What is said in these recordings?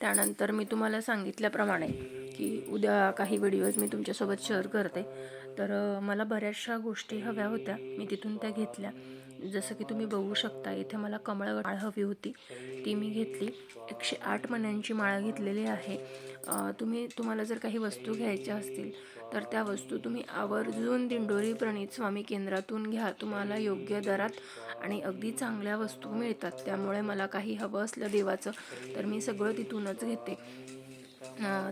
त्यानंतर मी तुम्हाला सांगितल्याप्रमाणे की उद्या काही व्हिडिओज मी तुमच्यासोबत शेअर करते. तर मला बऱ्याचशा गोष्टी हव्या होत्या. मी तिथून त्या घेतल्या. जसं की तुम्ही बघू शकता इथे मला कमळ माळ हवी होती. ती मी घेतली. एकशे आठ मण्यांची माळ घेतलेली आहे. तुम्ही तुम्हाला जर काही वस्तू घ्यायच्या असतील तर त्या वस्तू तुम्ही आवर्जून दिंडोरी प्रणित स्वामी केंद्रातून घ्या. तुम्हाला योग्य दरात आणि अगदी चांगल्या वस्तू मिळतात. त्यामुळे मला काही हवं असलं देवाचं तर मी सगळं तिथूनच घेते.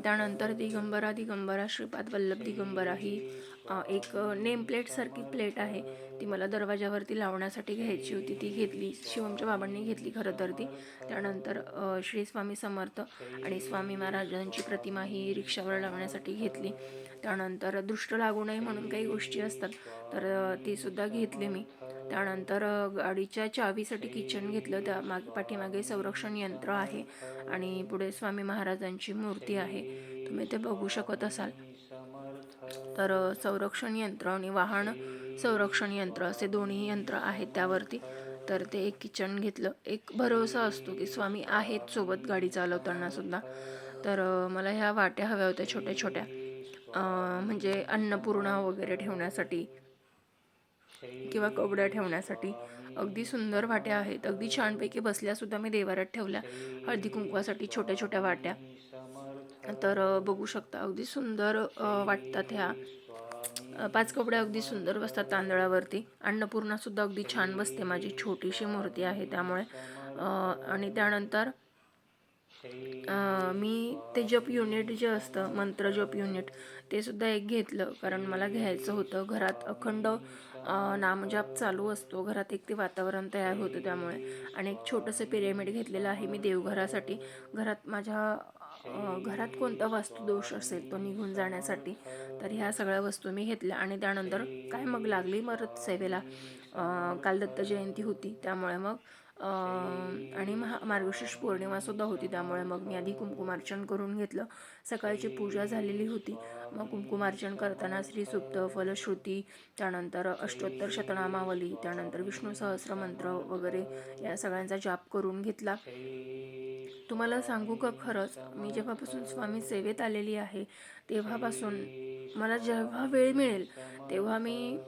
त्यानंतर दिगंबरा दिगंबरा श्रीपाद वल्लभ दिगंबरा ही एक नेम प्लेटसारखी प्लेट आहे. ती मला दरवाजावरती लावण्यासाठी घ्यायची होती. ती घेतली शिवमच्या बाबांनी घेतली खरं तर ती. त्यानंतर श्री स्वामी समर्थ आणि स्वामी महाराजांची प्रतिमा ही रिक्षावर लावण्यासाठी घेतली. त्यानंतर दृष्ट लागू नये म्हणून काही गोष्टी असतात तर तीसुद्धा ती सुद्धा घेतली मी. त्यानंतर गाडीच्या चावीसाठी किचन घेतलं. त्या माग पाठीमागे संरक्षण यंत्र आहे आणि पुढे स्वामी महाराजांची मूर्ती आहे. तुम्ही ते बघू शकत असाल. तर संरक्षण यंत्र आणि वाहन संरक्षण यंत्र असे दोन्ही यंत्र आहेत त्यावरती. तर ते एक किचन घेतलं. एक भरोसा असतो की स्वामी आहेत सोबत गाडी चालवताना सुद्धा. तर मला ह्या वाट्या हव्या होत्या छोट्या छोट्या. म्हणजे अन्नपूर्णा वगैरे ठेवण्यासाठी किंवा कवड्या ठेवण्यासाठी. अगदी सुंदर वाट्या आहेत. अगदी छानपैकी बसल्यासुद्धा मी देवाऱ्यात ठेवल्या. हळदी कुंकवासाठी छोट्या छोट्या वाट्या. तर बघू शकता. अगदी सुंदर वाटतात ह्या. पाच कपडे अगदी सुंदर बसतात तांदळावरती. अन्नपूर्णा सुद्धा अगदी छान बसते. माझी छोटीशी मूर्ती आहे त्यामुळे. आणि त्यानंतर मी ते जप युनिट जे असतं मंत्र जप युनिट ते सुद्धा एक घेतलं. कारण मला घ्यायचं होतं. घरात अखंड नामजाप चालू असतो. घरात एक ते वातावरण तयार होतं त्यामुळे. आणि एक छोटंसं पिरेमिड घेतलेलं आहे मी देवघरासाठी. घरात माझ्या घरात कोणता वास्तुदोष असेल तो निघून जाण्यासाठी तर ह्या सगळ्या वस्तू मी घेतल्या आणि त्यानंतर काय मग लागली मरत सेवेला. काल दत्त जयंती होती त्यामुळे मग आणि महा मार्गशीर्ष पौर्णिमासुद्धा होती त्यामुळे मग मी आधी कुंकुमार्चन करून घेतलं. सकाळची पूजा झालेली होती. मग कुंकुमार्चन करताना श्री सुप्त फलश्रुती त्यानंतर अष्टोत्तर शतनामावली त्यानंतर विष्णू सहस्रमंत्र वगैरे या सगळ्यांचा जाप करून घेतला. तुम्हाला सांगू का खरंच? मी जेव्हापासून स्वामी सेवेत आलेली आहे तेव्हापासून मला जेव्हा वेळ मिळेल तेव्हा मी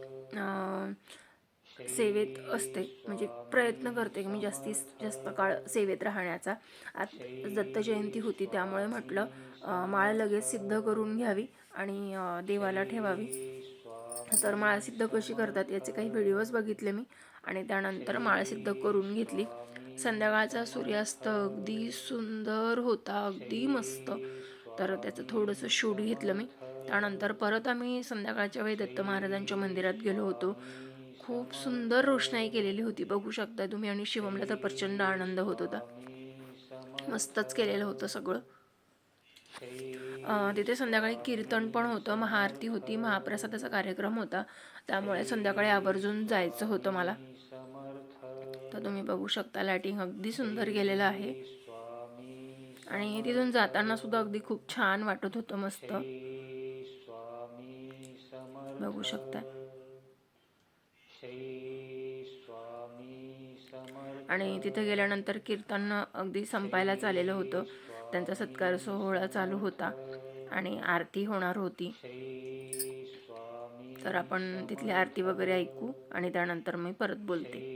सेवेत असते. म्हणजे प्रयत्न करते की मी जास्तीत जास्त काळ सेवेत राहण्याचा. आत दत्त जयंती होती त्यामुळे म्हटलं माळ लगेच सिद्ध करून घ्यावी आणि देवाला ठेवावी. तर माळ सिद्ध कशी करतात याचे काही व्हिडिओज बघितले मी आणि त्यानंतर माळ सिद्ध करून घेतली. संध्याकाळचा सूर्यास्त अगदी सुंदर होता अगदी मस्त. तर त्याचं थोडंसं शूट घेतलं मी. त्यानंतर परत आम्ही संध्याकाळच्या वेळी दत्त महाराजांच्या मंदिरात गेलो होतो. खूप सुंदर रोषणाई केलेली होती बघू शकता तुम्ही. आणि शिवमला तर प्रचंड आनंद होत होता. मस्तच केलेलं होतं सगळं. तिथे संध्याकाळी कीर्तन पण होतं महाआरती होती महाप्रसादाचा कार्यक्रम होता. त्यामुळे संध्याकाळी आवर्जून जायचं होतं मला. तर तुम्ही बघू शकता. लायटिंग अगदी सुंदर गेलेलं आहे. आणि तिथून जाताना सुद्धा अगदी खूप छान वाटत होतं मस्त. बघू शकता. आणि तिथे गेल्यानंतर कीर्तन अगदी संपायला चाललेलं होतं. त्यांचा सत्कार सोहळा चालू होता आणि आरती होणार होती. तर आपण तिथली आरती वगैरे ऐकू आणि त्यानंतर मी परत बोलते.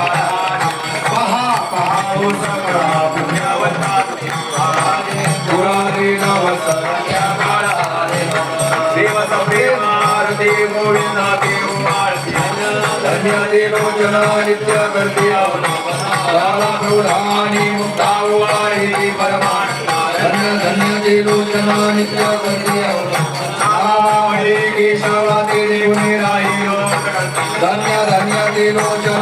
गोविंदा देव आरती धन्य देवोजना नित्य करते लाला प्रौढानी परमान धन्य धन्य देवोजना नित्य करते हरे केशवा ते देवने राही धन्य धन्य देवोजना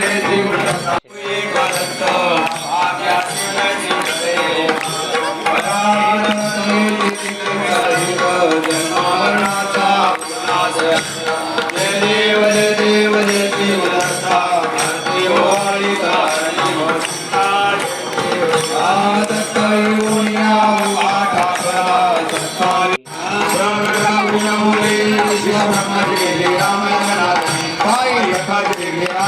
Thank you.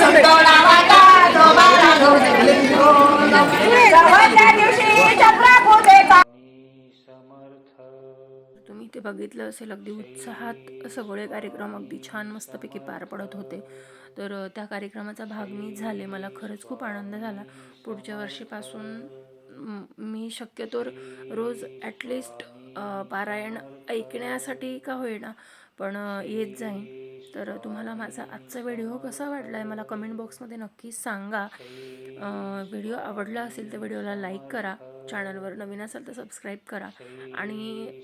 सुठो बघितलं असेल अगदी उत्साहात सगळे कार्यक्रम अगदी छान मस्तपैकी पार पडत होते. तर त्या कार्यक्रमाचा भाग मी झाले. मला खरंच खूप आनंद झाला. पुढच्या वर्षीपासून मी शक्यतोर रोज ॲटलिस्ट पारायण ऐकण्यासाठी का होईना पण येत जाईन. तर तुम्हाला माझा आजचा व्हिडिओ कसा वाटला आहे मला कमेंट बॉक्समध्ये नक्की सांगा. व्हिडिओ आवडला असेल तर व्हिडिओला लाईक करा. चॅनलवर नवीन असेल तर सबस्क्राईब करा. आणि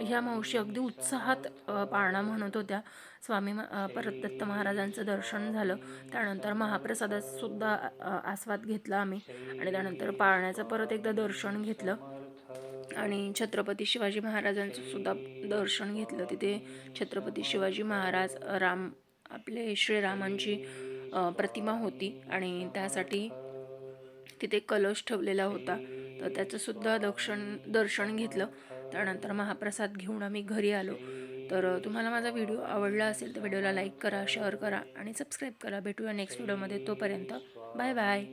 ह्या मावशी अगदी उत्साहात पाळणा म्हणत होत्या. स्वामी परत दत्त महाराजांचं दर्शन झालं. त्यानंतर महाप्रसादात सुद्धा आस्वाद घेतला आम्ही आणि त्यानंतर पाळण्याचं परत एकदा दर्शन घेतलं. आणि छत्रपती शिवाजी महाराजांचं सुद्धा दर्शन घेतलं. तिथे छत्रपती शिवाजी महाराज राम आपले श्रीरामांची प्रतिमा होती आणि त्यासाठी तिथे कलश ठेवलेला होता. तर त्याचंसुद्धा दर्शन दर्शन घेतलं. त्यानंतर महाप्रसाद घेऊन आम्ही घरी आलो. तर तुम्हाला माझा व्हिडिओ आवडला असेल तर व्हिडिओला लाईक करा शेअर करा आणि सबस्क्राईब करा. भेटूया नेक्स्ट व्हिडिओमध्ये तोपर्यंत. Bye bye.